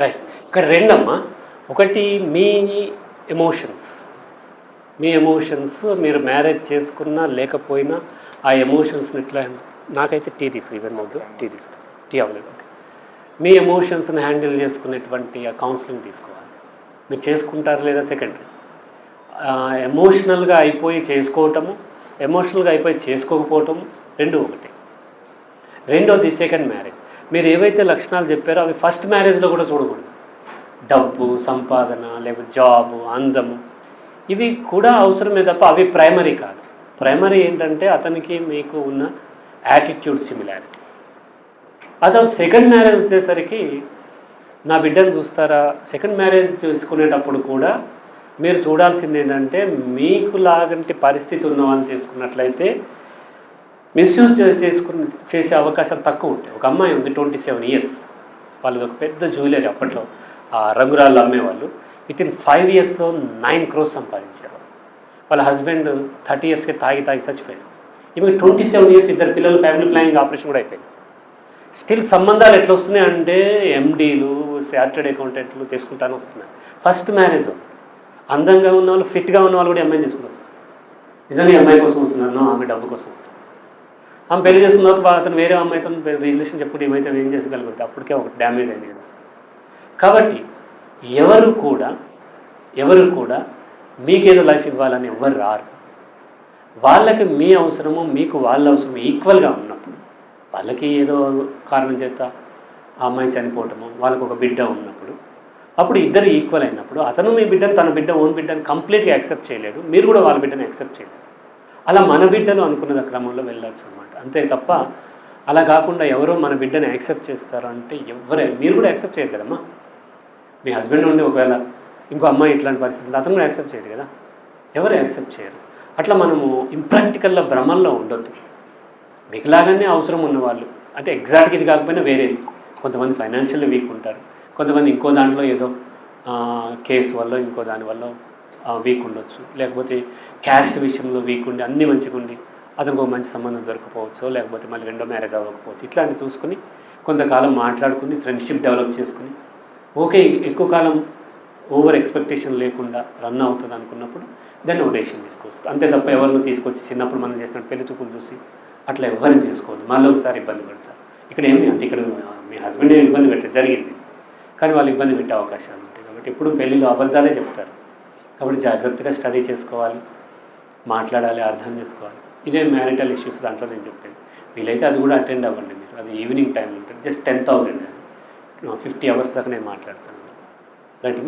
Right ఇక్కడ రెండమ్మా. ఒకటి మీ ఎమోషన్స్ మీ ఎమోషన్స్ మీరు మ్యారేజ్ చేసుకున్నా లేకపోయినా ఆ ఎమోషన్స్ని ఎట్లా నాకైతే టీ తీసుకు ఈవెన్ వద్దు. టీ తీసుకు టీ అవ్వలేదు ఓకే మీ ఎమోషన్స్ని హ్యాండిల్ చేసుకునేటువంటి ఆ కౌన్సిలింగ్ తీసుకోవాలి. మీరు చేసుకుంటారు లేదా సెకండరీ ఎమోషనల్గా అయిపోయి చేసుకోవటము ఎమోషనల్గా అయిపోయి చేసుకోకపోవటము రెండు ఒకటి. రెండోది సెకండ్ మ్యారేజ్ మీరు ఏవైతే లక్షణాలు చెప్పారో అవి ఫస్ట్ మ్యారేజ్లో కూడా చూడకూడదు. డబ్బు సంపాదన లేకపోతే జాబు అందము. ఇవి కూడా అవసరమే తప్ప అవి ప్రైమరీ కాదు. ప్రైమరీ ఏంటంటే అతనికి మీకు ఉన్న యాటిట్యూడ్ సిమిలారిటీ అతను సెకండ్ మ్యారేజ్ వచ్చేసరికి నా బిడ్డను చూస్తారా? సెకండ్ మ్యారేజ్ చేసుకునేటప్పుడు కూడా మీరు చూడాల్సింది ఏంటంటే మీకు లాగంటి పరిస్థితి ఉన్న వాళ్ళని తీసుకున్నట్లయితే మిస్యూజ్ చేసుకుని చేసే అవకాశాలు తక్కువ ఉంటాయి. ఒక అమ్మాయి ఉంది ట్వంటీ సెవెన్ ఇయర్స్. వాళ్ళది ఒక పెద్ద జ్యువెలరీ అప్పట్లో. ఆ రంగురాళ్ళు అమ్మేవాళ్ళు. విత్ ఇన్ ఫైవ్ ఇయర్స్లో నైన్ క్రోస్ సంపాదించారు వాళ్ళ హస్బెండ్ థర్టీ ఇయర్స్కి తాగి తాగి చచ్చిపోయారు ఈమె ట్వంటీ సెవెన్ ఇయర్స్ ఇద్దరు పిల్లలు ఫ్యామిలీ ప్లానింగ్ ఆపరేషన్ కూడా అయిపోయింది. స్టిల్ సంబంధాలు ఎట్లా వస్తున్నాయి అంటే ఎండీలు చార్టెడ్ అకౌంటెంట్లు చేసుకుంటానే వస్తున్నాయి. ఫస్ట్ మ్యారేజ్ అందంగా ఉన్న వాళ్ళు ఫిట్గా ఉన్న వాళ్ళు కూడా ఎంఐ తీసుకుని వస్తారు నిజంగా ఈ అమ్మాయి కోసం వస్తున్నాను ఆమె డబ్బు కోసం వస్తున్నారు. ఆమె పెళ్ళి చేసుకున్న తర్వాత అతను వేరే అమ్మాయితో రిలేషన్ చెప్పుకుంటే ఏమైతే ఏం చేసుకోగలుగుతుంది అప్పటికే ఒక డ్యామేజ్ అయింది కదా. కాబట్టి ఎవరు కూడా ఎవరు కూడా మీకేదో లైఫ్ ఇవ్వాలని ఎవరు రారు. వాళ్ళకి మీ అవసరము మీకు వాళ్ళ అవసరం ఈక్వల్గా ఉన్నప్పుడు వాళ్ళకి ఏదో కారణం చేత ఆ అమ్మాయి చనిపోవటము వాళ్ళకు ఒక బిడ్డ ఉన్నప్పుడు అప్పుడు ఇద్దరు ఈక్వల్ అయినప్పుడు అతను మీ బిడ్డను తన బిడ్డ ఓన్ బిడ్డను కంప్లీట్గా యాక్సెప్ట్ చేయలేడు మీరు కూడా వాళ్ళ బిడ్డను యాక్సెప్ట్ చేయలేరు అలా మన బిడ్డలు అనుకున్న క్రమంలో వెళ్ళొచ్చు అనమాట అంతే తప్ప అలా కాకుండా ఎవరో మన బిడ్డని యాక్సెప్ట్ చేస్తారు అంటే ఎవరే మీరు కూడా యాక్సెప్ట్ చేయరు కదమ్మా. మీ హస్బెండ్ ఉండి ఒకవేళ ఇంకో అమ్మాయి ఇట్లాంటి పరిస్థితులు అతను కూడా యాక్సెప్ట్ చేయరు కదా. ఎవరు యాక్సెప్ట్ చేయరు. అట్లా మనము ఇంప్రాక్టికల్లో భ్రమంలో ఉండొద్దు. మీకులాగానే అవసరం ఉన్నవాళ్ళు. అంటే ఎగ్జాక్ట్గా ఇది కాకపోయినా వేరేది. కొంతమంది ఫైనాన్షియల్ వీక్ ఉంటారు. కొంతమంది ఇంకో దాంట్లో ఏదో కేసు వల్ల ఇంకో దాని వల్ల వీక్ ఉండొచ్చు. లేకపోతే క్యాస్ట్ విషయంలో వీక్ ఉండి అన్ని మంచిగా ఉండి అతనికి ఒక మంచి సంబంధం దొరకపోవచ్చు లేకపోతే మళ్ళీ రెండో మ్యారేజ్ అవ్వకపోవచ్చు. ఇట్లాంటివి చూసుకుని కొంతకాలం మాట్లాడుకుని ఫ్రెండ్షిప్ డెవలప్ చేసుకుని ఓకే ఎక్కువ కాలం ఓవర్ ఎక్స్పెక్టేషన్ లేకుండా రన్ అవుతుంది అనుకున్నప్పుడు దాన్ని ఒక డెసిషన్ తీసుకొస్తుంది అంతే తప్ప ఎవరిని తీసుకొచ్చి చిన్నప్పుడు మనం చేసిన పెళ్ళి చూపులు చూసి అట్లా ఎవరిని చేసుకోవద్దు. మళ్ళీ ఒకసారి ఇబ్బంది పెడతారు ఇక్కడ ఏమి అంటే ఇక్కడ మీ హస్బెండ్ ఏమి ఇబ్బంది పెట్టలేదు. జరిగింది. కానీ వాళ్ళు ఇబ్బంది పెట్టే అవకాశాలు ఉంటాయి. కాబట్టి ఎప్పుడు పెళ్ళిలో అబద్ధాలే చెప్తారు. కాబట్టి జాగ్రత్తగా స్టడీ చేసుకోవాలి మాట్లాడాలి అర్థం చేసుకోవాలి. ఇదే మ్యారిటల్ ఇష్యూస్ దాంట్లో నేను చెప్పాను వీలైతే అది కూడా అటెండ్ అవ్వండి మీరు. అది ఈవినింగ్ టైం ఉంటుంది. Just ten thousand fifty hours దాకా నేను మాట్లాడతాను. రైట్